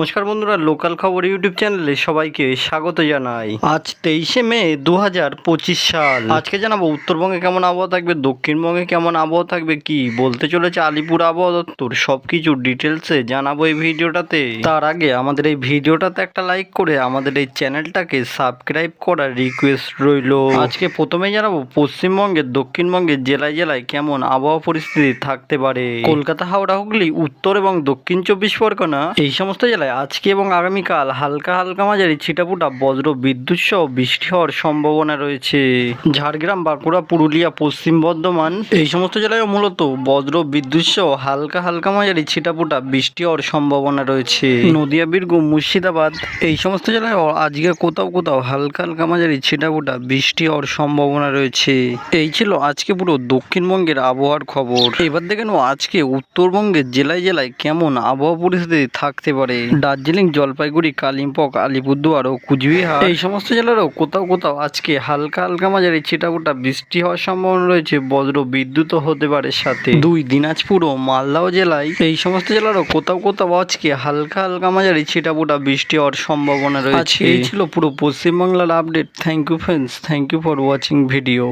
নমস্কার বন্ধুরা, লোকাল খবর ইউটিউব চ্যানেলে সবাইকে স্বাগত জানাই। আজ তেইশে মে দু হাজার পঁচিশ সাল। আজকে জানাব, উত্তরবঙ্গে কেমন আবহাওয়া থাকবে, দক্ষিণবঙ্গে কেমন আবহাওয়া থাকবে, কি বলতে চলেছে আলিপুর আবহাওয়া দপ্তর? সবকিছু ডিটেলসে জানাব এই ভিডিওটাতে। তার আগে আমাদের এই ভিডিওটাতে একটা লাইক করে আমাদের এই চ্যানেলটাকে সাবস্ক্রাইব করার রিকোয়েস্ট রইল। আজকে প্রথমে জানাব পশ্চিমবঙ্গের দক্ষিণবঙ্গে জেলায় জেলায় কেমন আবহাওয়া পরিস্থিতি থাকতে পারে? কলকাতা, হাওড়া, হুগলি, উত্তর এবং দক্ষিণ চব্বিশ পরগনা, এই সমস্ত জেলায় আজকে এবং আগামীকাল হালকা হালকা মাঝারি ছিটাফোটা বজ্র বিদ্যুৎ সহ বৃষ্টি হওয়ার সম্ভাবনা রয়েছে। ঝাড়গ্রাম, বাঁকুড়া, পুরুলিয়া, পশ্চিম বর্ধমান এই সমস্ত জেলায় মূলত বজ্র বিদ্যুৎ সহ হালকা হালকা মাঝারি ছিটাফোটা বৃষ্টি হওয়ার সম্ভাবনা রয়েছে। নদিয়া, বীরভূম, মুর্শিদাবাদ এই সমস্ত জেলায় আজকে কোথাও কোথাও হালকা হালকা মাঝারি ছিটাফোটা বৃষ্টি হওয়ার সম্ভাবনা রয়েছে। এই ছিল আজকে পুরো দক্ষিণবঙ্গের আবহাওয়ার খবর। এবার দেখে নেব আজকে উত্তরবঙ্গের জেলায় জেলায় কেমন আবহাওয়া পরিস্থিতি থাকতে পারে। দার্জিলিং জলপাইগুড়ি কালিম্পং আলিপুরদুয়ার ও কুচবিহার। এই সমস্ত জেলারও কোথাও কোথাও আজকে হালকা হালকা মাঝারি ছিটাফোটা বৃষ্টি হওয়ার সম্ভাবনা রয়েছে। বজ্র বিদ্যুৎও হতে পারে সাথে। দুই দিনাজপুর ও মালদাও জেলায় এই সমস্ত জেলারও কোথাও কোথাও আজকে হালকা হালকা মাঝারি ছিটাফোটা বৃষ্টি হওয়ার সম্ভাবনা রয়েছে। এই ছিল পুরো পশ্চিমবাংলার update. Thank you friends thank you for watching video